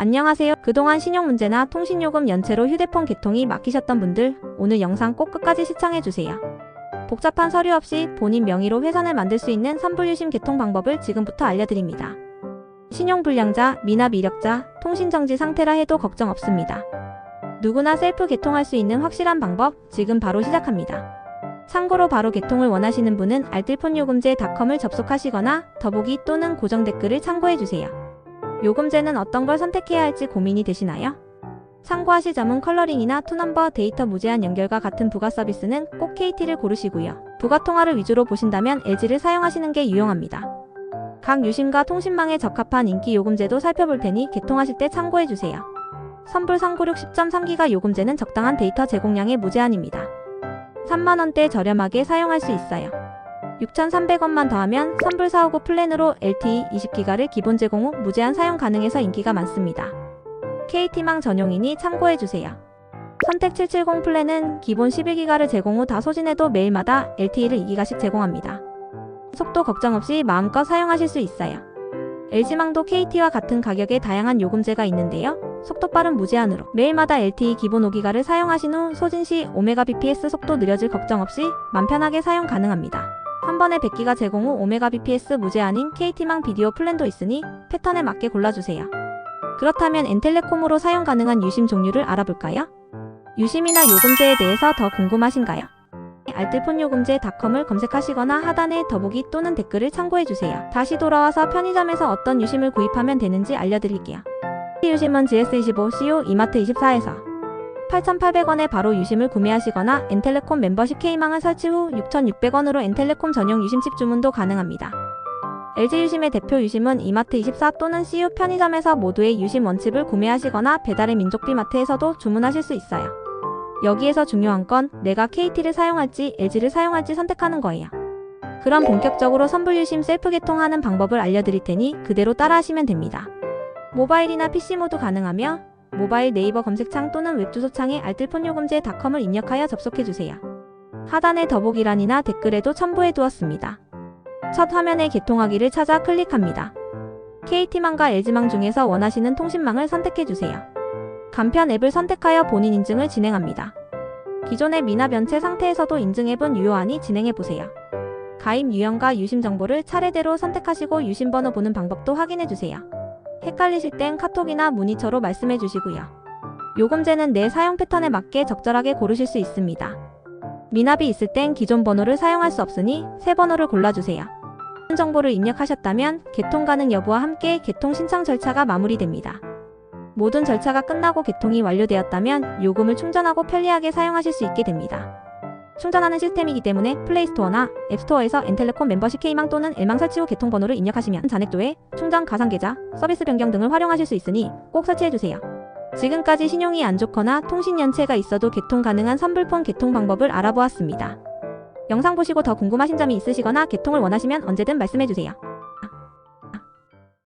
안녕하세요. 그동안 신용 문제나 통신요금 연체로 휴대폰 개통이 막히셨던 분들, 오늘 영상 꼭 끝까지 시청해주세요. 복잡한 서류 없이 본인 명의로 회선을 만들 수 있는 선불유심 개통 방법을 지금부터 알려드립니다. 신용불량자, 미납 이력자, 통신정지 상태라 해도 걱정 없습니다. 누구나 셀프 개통할 수 있는 확실한 방법, 지금 바로 시작합니다. 참고로 바로 개통을 원하시는 분은 알뜰폰요금제 닷컴을 접속하시거나 더보기 또는 고정 댓글을 참고해주세요. 요금제는 어떤 걸 선택해야 할지 고민이 되시나요? 참고하실 점은 컬러링이나 투넘버 데이터 무제한 연결과 같은 부가 서비스는 꼭 KT를 고르시고요. 부가 통화를 위주로 보신다면 LG를 사용하시는 게 유용합니다. 각 유심과 통신망에 적합한 인기 요금제도 살펴볼 테니 개통하실 때 참고해주세요. 선불 396 10.3기가 요금제는 적당한 데이터 제공량의 무제한입니다. 3만원대 저렴하게 사용할 수 있어요. 6,300원만 더하면 선불 459 플랜으로 LTE 20기가를 기본 제공 후 무제한 사용 가능해서 인기가 많습니다. KT망 전용이니 참고해주세요. 선택 770 플랜은 기본 11기가를 제공 후 다 소진해도 매일마다 LTE를 2기가씩 제공합니다. 속도 걱정 없이 마음껏 사용하실 수 있어요. LG망도 KT와 같은 가격의 다양한 요금제가 있는데요. 속도 빠른 무제한으로 매일마다 LTE 기본 5기가를 사용하신 후 소진 시 5Mbps 속도 느려질 걱정 없이 맘 편하게 사용 가능합니다. 한 번에 100기가 제공 후 5Mbps 무제한인 KT망 비디오 플랜도 있으니 패턴에 맞게 골라주세요. 그렇다면 엔텔레콤으로 사용 가능한 유심 종류를 알아볼까요? 유심이나 요금제에 대해서 더 궁금하신가요? 알뜰폰 요금제닷컴을 검색하시거나 하단에 더보기 또는 댓글을 참고해주세요. 다시 돌아와서 편의점에서 어떤 유심을 구입하면 되는지 알려드릴게요. 유심은 GS25, CU, 이마트 24에서 8,800원에 바로 유심을 구매하시거나 엔텔레콤 멤버십 K망을 설치 후 6,600원으로 엔텔레콤 전용 유심칩 주문도 가능합니다. LG 유심의 대표 유심은 이마트 24 또는 CU 편의점에서 모두의 유심 원칩을 구매하시거나 배달의 민족비 마트에서도 주문하실 수 있어요. 여기에서 중요한 건 내가 KT를 사용할지 LG를 사용할지 선택하는 거예요. 그럼 본격적으로 선불 유심 셀프 개통하는 방법을 알려드릴 테니 그대로 따라하시면 됩니다. 모바일이나 PC 모두 가능하며 모바일 네이버 검색창 또는 웹주소창에 알뜰폰요금제닷컴을 입력하여 접속해주세요. 하단의 더보기란이나 댓글에도 첨부해 두었습니다. 첫 화면에 개통하기를 찾아 클릭합니다. KT망과 LG망 중에서 원하시는 통신망을 선택해주세요. 간편 앱을 선택하여 본인 인증을 진행합니다. 기존의 미납 연체 상태에서도 인증 앱은 유효하니 진행해보세요. 가입 유형과 유심 정보를 차례대로 선택하시고 유심 번호 보는 방법도 확인해주세요. 헷갈리실 땐 카톡이나 문의처로 말씀해 주시고요. 요금제는 내 사용 패턴에 맞게 적절하게 고르실 수 있습니다. 미납이 있을 땐 기존 번호를 사용할 수 없으니 새 번호를 골라주세요. 정보를 입력하셨다면 개통 가능 여부와 함께 개통 신청 절차가 마무리됩니다. 모든 절차가 끝나고 개통이 완료되었다면 요금을 충전하고 편리하게 사용하실 수 있게 됩니다. 충전하는 시스템이기 때문에 플레이스토어나 앱스토어에서 엔텔레콤 멤버십 K망 또는 L망 설치 후 개통 번호를 입력하시면 잔액조회, 충전 가상 계좌, 서비스 변경 등을 활용하실 수 있으니 꼭 설치해주세요. 지금까지 신용이 안 좋거나 통신 연체가 있어도 개통 가능한 선불폰 개통 방법을 알아보았습니다. 영상 보시고 더 궁금하신 점이 있으시거나 개통을 원하시면 언제든 말씀해주세요.